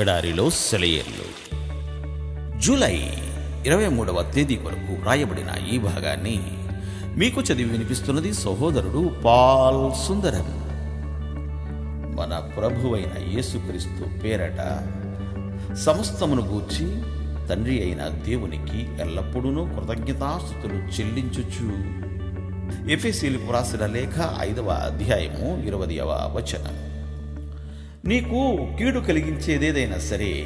ఎడారిలో సెలయేర్లు జూలై ఇరవై మూడవ తేదీ వరకు రాయబడిన ఈ భాగాన్ని మీకు చదివి వినిపిస్తున్నది సహోదరుడు పాల్ సుందరం మన ప్రభువైన యేసుక్రీస్తు పేరట సమస్తమును గూర్చి తండ్రి అయిన దేవునికి ఎల్లప్పుడూ కృతజ్ఞతాస్థుతులు చెల్లించుచు. ఎఫ్ఎసీలకు రాసిన లేఖ ఐదవ అధ్యాయము ఇరవదవ వచనం. నీకు కీడు కలిగించేదేదైనా సరే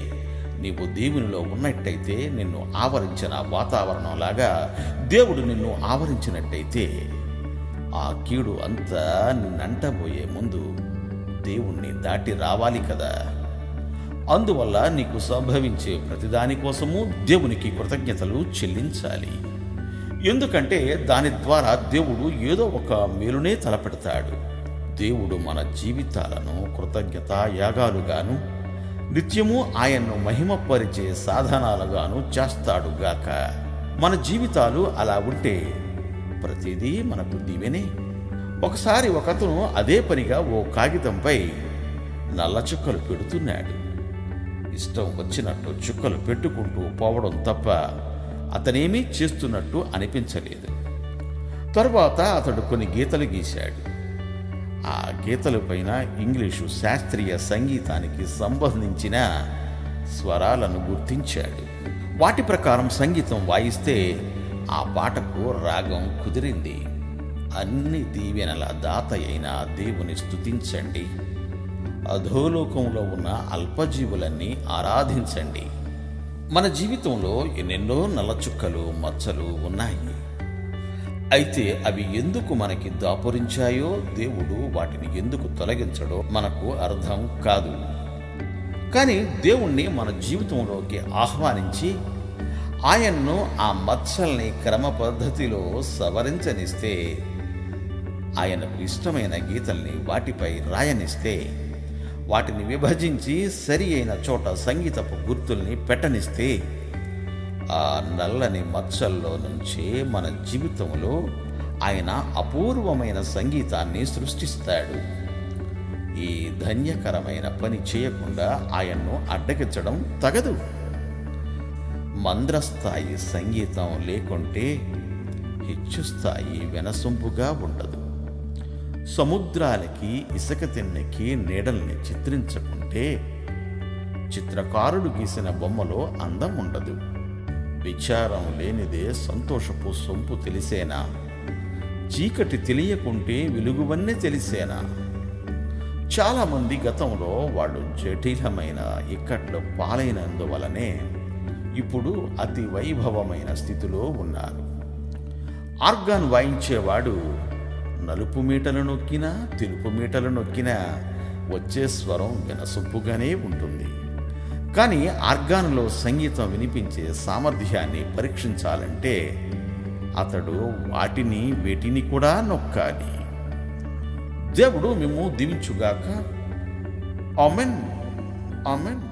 నీవు దేవునిలో ఉన్నట్టయితే నిన్ను ఆవరించిన వాతావరణంలాగా దేవుడు నిన్ను ఆవరించినట్టయితే ఆ కీడు అంతా నిన్నంటబోయే ముందు దేవుణ్ణి దాటి రావాలి కదా. అందువల్ల నీకు సంభవించే ప్రతిదాని కోసము దేవునికి కృతజ్ఞతలు చెల్లించాలి. ఎందుకంటే దాని ద్వారా దేవుడు ఏదో ఒక మేలునే తలపెడతాడు. దేవుడు మన జీవితాలను కృతజ్ఞత యాగాలుగాను నిత్యము ఆయన్ను మహిమపరిచే సాధనాలుగాను చేస్తాడుగాక మన జీవితాలు అలా ఉంటే ప్రతిదీ మనకు దీవెనే. ఒకసారి ఒకతను అదే పనిగా ఓ కాగితంపై నల్ల చుక్కలు పెడుతున్నాడు. ఇష్టం వచ్చినట్టు చుక్కలు పెట్టుకుంటూ పోవడం తప్ప అతనేమీ చేస్తున్నట్టు అనిపించలేదు. తరువాత అతడు కొన్ని గీతలు గీశాడు. ఆ గీతలపైన ఇంగ్లీషు శాస్త్రీయ సంగీతానికి సంబంధించిన స్వరాలను గుర్తించాడు. వాటి ప్రకారం సంగీతం వాయిస్తే ఆ పాటకు రాగం కుదిరింది. అన్ని దీవెనల దాత అయిన దేవుని స్థుతించండి అధోలోకంలో ఉన్న అల్పజీవులన్నీ ఆరాధించండి. మన జీవితంలో ఎన్నెన్నో నల్లచుక్కలు మచ్చలు ఉన్నాయి. అయితే అవి ఎందుకు మనకి దాపురించాయో దేవుడు వాటిని ఎందుకు తొలగించడో మనకు అర్థం కాదు. కానీ దేవుణ్ణి మన జీవితంలోకి ఆహ్వానించి ఆయన్ను ఆ మచ్చల్ని క్రమ పద్ధతిలో సవరించనిస్తే ఆయనకు ఇష్టమైన గీతల్ని వాటిపై రాయనిస్తే వాటిని విభజించి సరి అయిన చోట సంగీతపు గుర్తుల్ని పెట్టనిస్తే ఆ నల్లని మచ్చల్లో నుంచే మన జీవితంలో ఆయన అపూర్వమైన సంగీతాన్ని సృష్టిస్తాడు. ఈ ధన్యకరమైన పని చేయకుండా ఆయన్ను అడ్డగించడం తగదు. మంద్రస్థాయి సంగీతం లేకుంటే హెచ్చుస్థాయి వినసొంపుగా ఉండదు. సముద్రాలకి ఇసుక తిన్నెకి నీడల్ని చిత్రించకుంటే చిత్రకారుడు గీసిన బొమ్మలో అందం ఉండదు. విచారం లేనిదే సంతోషపు సొంపు తెలిసేనా? చీకటి తెలియకుంటే వెలుగువన్నీ తెలిసేనా? చాలామంది గతంలో వాళ్ళు జటిలమైన ఇక్కట్లు పాలైనందువలనే ఇప్పుడు అతి వైభవమైన స్థితిలో ఉన్నారు. ఆర్గాన్ వాయించేవాడు నలుపు మీటలు నొక్కినా తెలుపు మీటలు నొక్కినా వచ్చే స్వరం వినసొప్పుగానే ఉంటుంది. కానీ ఆర్గాన్లో సంగీతం వినిపించే సామర్థ్యాన్ని పరీక్షించాలంటే అతడు వాటిని వేటిని కూడా నొక్కాలి. దేవుడు మేము దీవించుగాక. ఆమెన్. ఆమెన్.